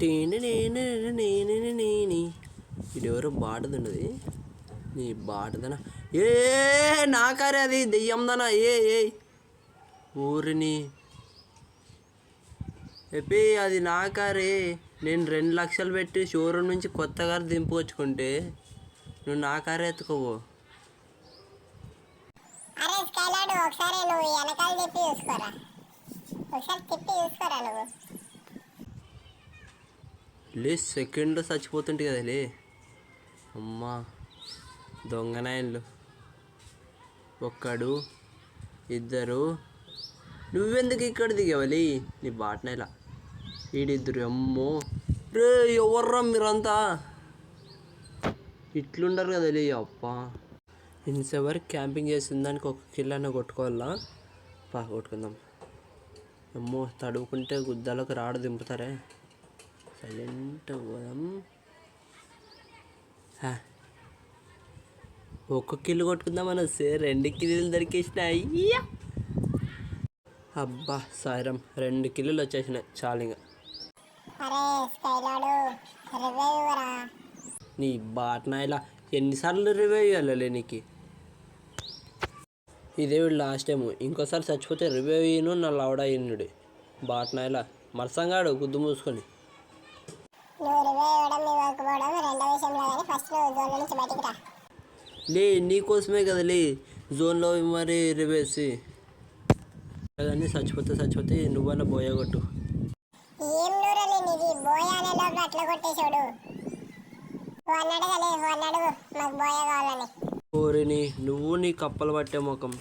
టీని నేను నేను బాటదున్నది నీ బాటదనా ఏ నాకారే అది దెయ్యందనా ఏ ఏ ఊరిని చెప్పి అది నా కారే నేను రెండు లక్షలు పెట్టి షోరూమ్ నుంచి కొత్త కారు దింపుకొచ్చుకుంటే నువ్వు నా కారే ఎత్తుకోవు అరే స్కైలాడు ఒకసారి నువ్వు వెనకాల తిప్పి చూసుకోరా ఒకసారి తిప్పి చూసుకోరా నువ్వు లే సెకండ్లో చచ్చిపోతుంటే కదా లే. అమ్మా దొంగనాయన్లు. ఒక్కడు ఇద్దరు. నువ్వెందుకు ఇక్కడ దిగవలి నీ బాటనేలా ఈడిద్దరు అమ్మో. రే ఎవర్రా మీరంతా? ఇట్లుండరు కదా లే అప్ప ఇన్సెవర్ క్యాంపింగ్ చేసిన దానికి ఒక కిల్లన్న కొట్టుకోవాలా? పా కొట్టుకుందాం. అమ్మో తడువుకుంటే గుద్దాలకు రాడు దింపుతారే. సైలెంట్ పోదాం హా. ఒక్క కిల్లు కొట్టుకుందామని వస్తే రెండు కిల్లులు దొరికేసినాయి. అబ్బా సాయిరం రెండు కిల్లులు వచ్చేసినాయి. చాలు ఇంకా అరే స్కైలాడు రివైవ్ రా నీ బాటనాయలా ఎన్నిసార్లు రివైవ్ ఇవ్వాలి నీకు? ఇదే వీడు లాస్ట్ టైం ఇంకోసారి చచ్చిపోతే రివైవ్ అయ్యను నా లవడ అయ్యుడు బాటనాయలా మరసంగాడు గుద్దు మూసుకొని. నువ్వు రివైవ్ ఇవ్వడం మీ ఇవ్వకపోవడం రెండో విషయంలో కానీ ఫస్ట్ నువ్వు జోన్లో నుంచి బయటికి రా లే నీకోసమే కదా లే. జోన్లో మరి రివేసి కానీ చచ్చిపోతే చచ్చిపోతే నువ్వన్నా బోయగొట్టు ఏం నూరలే నీది? బోయ అనే లోపల అట్లా కొట్టేశాడు. అన్నాడు కదా అన్నాడు. మాకు బోయ కావాలని. ఓరిని నువ్వు నీ కప్పలు పట్టే ముఖం.